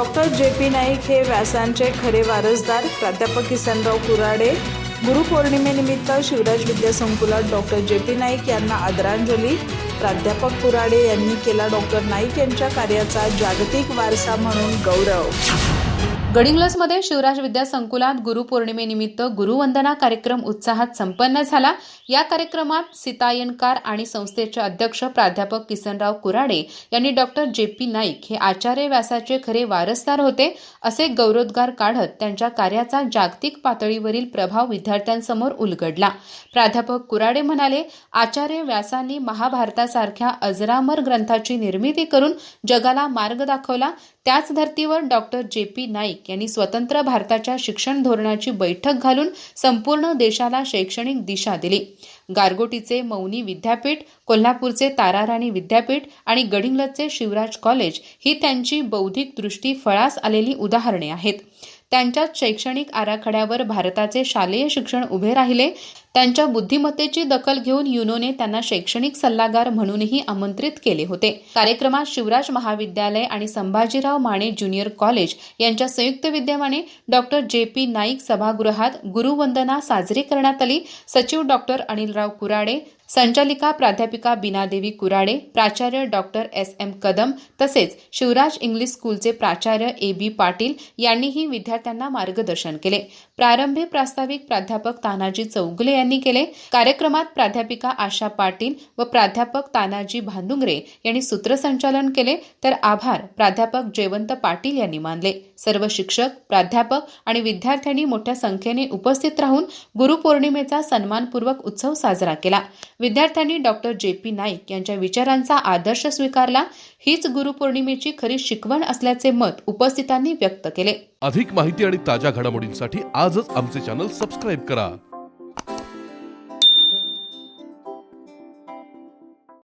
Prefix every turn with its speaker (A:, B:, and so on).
A: Doctor J P Naik हे व्यासांचे खरे वारसदार प्राध्यापक किसनराव कुराडे गुरुपौर्णिमेनिमित्त शिवराज विद्यासंकुलात डॉक्टर जे पी नाईक यांना आदरांजली. प्राध्यापक कुराडे यांनी केला डॉक्टर नाईक यांच्या कार्याचा जागतिक वारसा म्हणून गौरव.
B: गडिंग्लसमध्ये शिवराज विद्या संकुलात गुरुपौर्णिमेनिमित्त गुरुवंदना कार्यक्रम उत्साहात संपन्न झाला. या कार्यक्रमात सीतायनकार आणि संस्थेचे अध्यक्ष प्राध्यापक किसनराव कुराडे यांनी डॉक्टर जे पी नाईक हे आचार्य व्यासाचे खरे वारसदार होते असे गौरवोद्गार काढत त्यांच्या कार्याचा जागतिक पातळीवरील प्रभाव विद्यार्थ्यांसमोर उलगडला. प्राध्यापक कुराडे म्हणाले आचार्य व्यासांनी महाभारतात महाभारतासारख्या अजरामर ग्रंथाची निर्मिती करून जगाला मार्ग दाखवला. त्याच धर्तीवर डॉक्टर जे पी नाईक यांनी स्वतंत्र भारताच्या शिक्षण धोरणाची बैठक घालून संपूर्ण देशाला शैक्षणिक दिशा दिली. गारगोटीचे मौनी विद्यापीठ कोल्हापूरचे ताराराणी विद्यापीठ आणि गडिंगलचे शिवराज कॉलेज ही त्यांची बौद्धिक दृष्टी फळास आलेली उदाहरणे आहेत. त्यांच्याच शैक्षणिक आराखड्यावर भारताचे शालेय शिक्षण उभे राहिले. त्यांच्या बुद्धिमत्तेची दखल घेऊन युनोने त्यांना शैक्षणिक सल्लागार म्हणूनही आमंत्रित केले होते. कार्यक्रमात शिवराज महाविद्यालय आणि संभाजीराव माने ज्युनियर कॉलेज यांच्या संयुक्त विद्यमाने डॉक्टर जे पी नाईक सभागृहात गुरुवंदना साजरी करण्यात आली. सचिव डॉक्टर अनिलराव कुराडे संचालिका प्राध्यापिका बिनादेवी कुराडे प्राचार्य डॉक्टर एस एम कदम तसेच शिवराज इंग्लिश स्कूलचे प्राचार्य ए बी पाटील यांनीही विद्यार्थ्यांना मार्गदर्शन केले. प्रारंभी प्रास्ताविक प्राध्यापक तानाजी चौगुले यांनी केले. कार्यक्रमात प्राध्यापिका आशा पाटील व प्राध्यापक तानाजी भांडुंगरे यांनी सूत्रसंचालन केले. तर आभार प्राध्यापक जयवंत पाटील यांनी मानले. सर्व शिक्षक प्राध्यापक आणि विद्यार्थ्यांनी मोठ्या संख्येने उपस्थित राहून गुरुपौर्णिमेचा सन्मानपूर्वक उत्सव साजरा केला. विद्यार्थ्यांनी डॉक्टर जे पी नाईक यांच्या विचारांचा आदर्श स्वीकारला. हीच गुरुपौर्णिमेची खरी शिकवण असल्याचे मत उपस्थितांनी व्यक्त केले.
C: अधिक माहिती आणि ताज्या घडामोडींसाठी आजच आमचे चॅनल सबस्क्राईब करा.